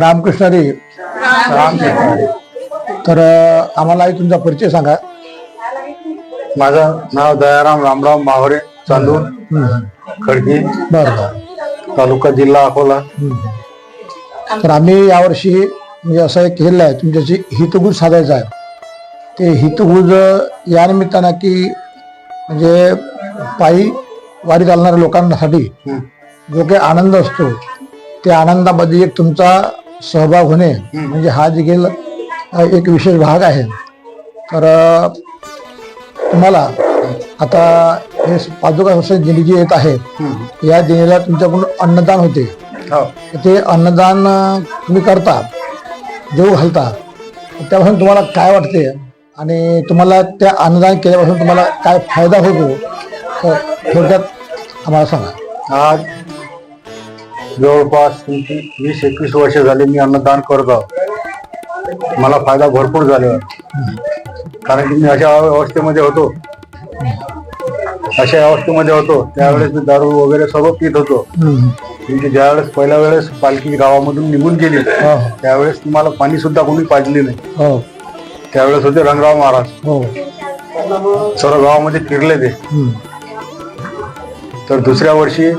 रामकृष्णारी तर अ, आम्हाला तुमचा परिचय सांगा. माझं नाव दयाराम रामराव माहोरे चांदूर खडकी. बरं. बरं तालुका जिल्हा अकोला. तर आम्ही यावर्षी म्हणजे असं एक केलेलं आहे तुमच्याशी हितगुज साधायचा आहे. ते हितगुज या निमित्तानं की म्हणजे पायी वारी चालणाऱ्या लोकांसाठी जो काही आनंद असतो त्या आनंदामध्ये एक तुमचा सहभाग होणे म्हणजे हा देखील एक विशेष भाग आहे. तर तुम्हाला आता हे पादुका संस्था दिनी जी येत आहे या दिनीला तुमच्याकडून अन्नदान होते. हो. ते अन्नदान तुम्ही करता जेव घालता त्यापासून तुम्हाला काय वाटते? आणि तुम्हाला त्या अन्नदान केल्यापासून तुम्हाला काय फायदा होतो? थोडक्यात आम्हाला सांगा. जवळपास वीस एकवीस वर्ष झाली मी अन्नदान करत आहोत मला फायदा भरपूर झाला कारण की मी अशा अवस्थेमध्ये होतो. अशा अवस्थेमध्ये होतो. त्यावेळेस मी दारू वगैरे सर्व पित होतो. म्हणजे ज्यावेळेस पहिल्या वेळेस पालखी गावामधून निघून गेली हो. त्यावेळेस तुम्हाला पाणी सुद्धा कोणी पाजली नाही. हो. त्यावेळेस होते रंगराव महाराज. हो. सर्व गावामध्ये फिरले ते. तर दुसऱ्या वर्षी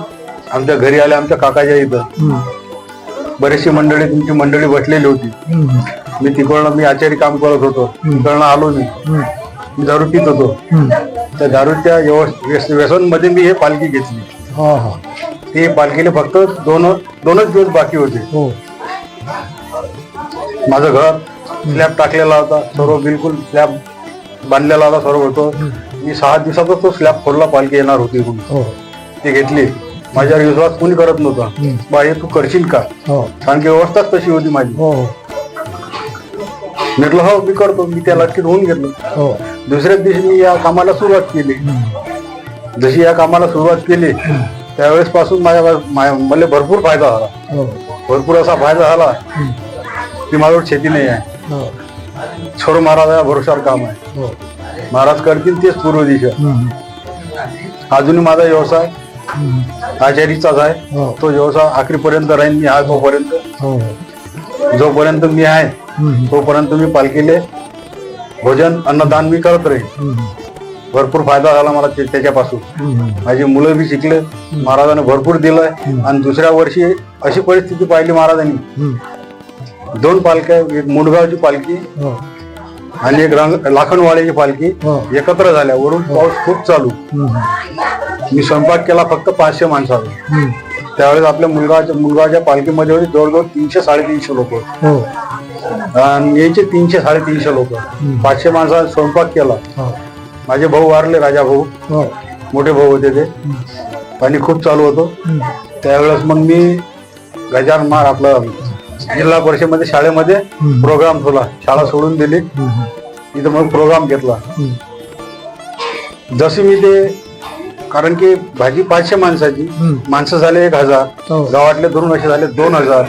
आमच्या घरी आले आमच्या काकाच्या इथं. बरीचशी मंडळी तुमची मंडळी बसलेली होती. मी तिकडनं मी आचारी काम करत होतो. तिकडनं आलो मी. मी दारू पित होतो. त्या दारूच्या व्यसनमध्ये मी हे पालखी घेतली. हो हो. ते पालखीला फक्त दोन दोनच दिवस बाकी होते. हो. माझं घर स्लॅब टाकलेला होता. सर्व बिलकुल स्लॅब बांधलेला होता सर्व होतो मी सहा दिवसातच तो स्लॅब खोलला पालखी येणार होती हो. ती घेतली. माझ्यावर विश्वास कोणी करत नव्हता. बा हे तू करशील का? हो. कारण की व्यवस्थाच तशी होती माझी. हो. हो म्हटलं हो मी करतो. मी त्या लटकीत होऊन घेतलं हो. दुसऱ्याच दिवशी मी या कामाला सुरुवात केली. जशी या कामाला सुरुवात केली त्यावेळेस पासून माझ्या मला भरपूर फायदा झाला. हो. भरपूर असा फायदा झाला की माझ्यावर शेती नाही आहे. हो. छोडो महाराजा भरोशावर काम आहे. हो. महाराज करतील तेच पूर्व दिशा. अजूनही माझा व्यवसाय. आचारीचाच आहे. हो. तो व्यवसाय आखरीपर्यंत राहील मी आहे तोपर्यंत हो. जोपर्यंत मी आहे हम्म. तोपर्यंत मी पालखीले भोजन अन्नदान मी करत राहील हम्म. भरपूर फायदा झाला मला ते- त्याच्यापासून. हम्म. माझी मुलं बी शिकले. महाराजांनी भरपूर दिलंय. आणि दुसऱ्या वर्षी अशी परिस्थिती पाहिली महाराजांनी. हम्म. दोन पालख्या एक मुंडगावची पालखी हो. आणि एक रंग लाखनवाड्याची पालखी हो. एकत्र झाल्या. वरून पाऊस खूप चालू. हम्म. मी स्वयंपाक केला फक्त पाचशे माणसाचा हम्म. त्यावेळेस आपल्या मुलगाच्या मुलगाच्या पालखीमध्ये होते जवळजवळ तीनशे साडेतीनशे लोक हो. आणि यायचे तीनशे साडेतीनशे लोक. पाचशे माणसाचा स्वयंपाक केला. हो. माझे भाऊ वारले राजा भाऊ. हो. मोठे भाऊ होते ते. पाणी खूप चालू होतं. त्यावेळेस मग मी गजान मार आपलं जिल्हा परिषदेमध्ये शाळेमध्ये प्रोग्राम ठेवला शाळा सोडून दिली. तिथं मग प्रोग्राम घेतला. जशी मी ते कारण की भाजी पाचशे माणसाची. माणसं झाले एक हजार हो. गावातले धरून असे झाले दोन हजार.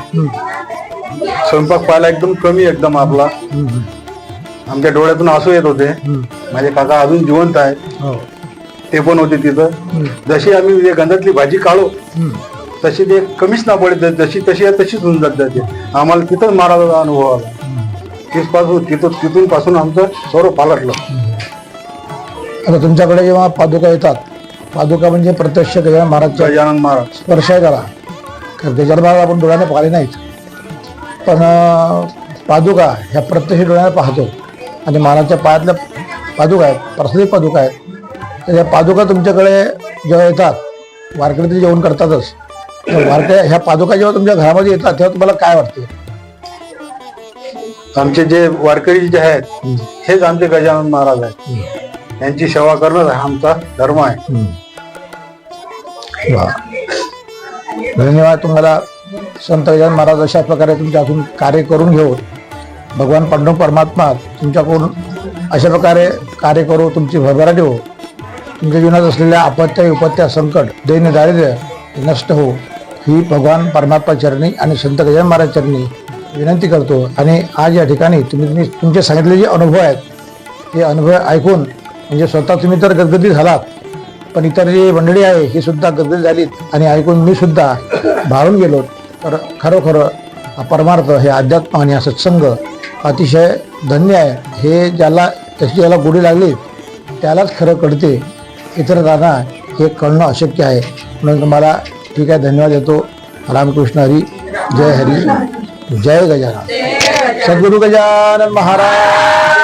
स्वयंपाक पाहायला एकदम कमी एकदम आपला. आमच्या डोळ्यातून आसू येत होते. माझे काका अजून जिवंत आहेत हो ते पण होते तिथं. जशी आम्ही गंधातली भाजी काढू. तशी ते कमीच ना पडत जशी तशी आहे तशीच होऊन जात ते आम्हाला तिथंच महाराजाचा अनुभव आला तिथपासून तिथून तिथून पासून आमचं सर्व पालटलं आता तुमच्याकडे जेव्हा पादुका येतात पादुका म्हणजे प्रत्यक्ष गजानन महाराजच्या गजानन महाराज. स्पर्श आहे त्याला कारण गजानन महाराज आपण डोळ्याने पाहिले नाहीत. पण पादुका ह्या प्रत्यक्ष डोळ्याने पाहतो. आणि महाराजच्या पायातल्या पादुका आहेत प्रसादिक पादुका आहेत. तर या पादुका तुमच्याकडे जेव्हा येतात वारकरी तरी जेवण करतातच. तर वारकरी ह्या पादुका जेव्हा तुमच्या घरामध्ये येतात तेव्हा तुम्हाला काय वाटते? आमचे जे वारकरी जे आहेत हेच आमचे गजानन महाराज आहेत. यांची सेवा करणं हा आमचा धर्म आहे. वा. धन्यवाद तुम्हाला. संत गजान महाराज अशा प्रकारे तुमच्या अजून कार्य करून घेऊन भगवान पांडव परमात्मा तुमच्याकडून अशा प्रकारे कार्य करू तुमची भरभराटी हो तुमच्या जीवनात असलेल्या आपत्त्या विपत्त्या संकट दैन्य दारिद्र्य नष्ट हो ही भगवान परमात्मा चरणी आणि संत गजान महाराज चरणी विनंती करतो. आणि आज या ठिकाणी तुम्ही तुमचे सांगितले जे अनुभव आहेत ते अनुभव ऐकून म्हणजे स्वतः तुम्ही तर गदगदी झालात. पण इतर जी मंडळी आहे ही सुद्धा गदगद झालीत. आणि ऐकून मी सुद्धा भारून गेलो. तर खरोखर परमार्थ हे अध्यात्म आणि हा सत्संग अतिशय धन्य आहे. हे ज्याला त्याची ज्याला गोडी लागली त्यालाच खरं कळते. इतरांना हे कळणं अशक्य आहे. म्हणून तुम्हाला ठीक आहे धन्यवाद देतो. रामकृष्ण हरी जय हरी जय गजानन. सद्गुरु गजानन महाराज.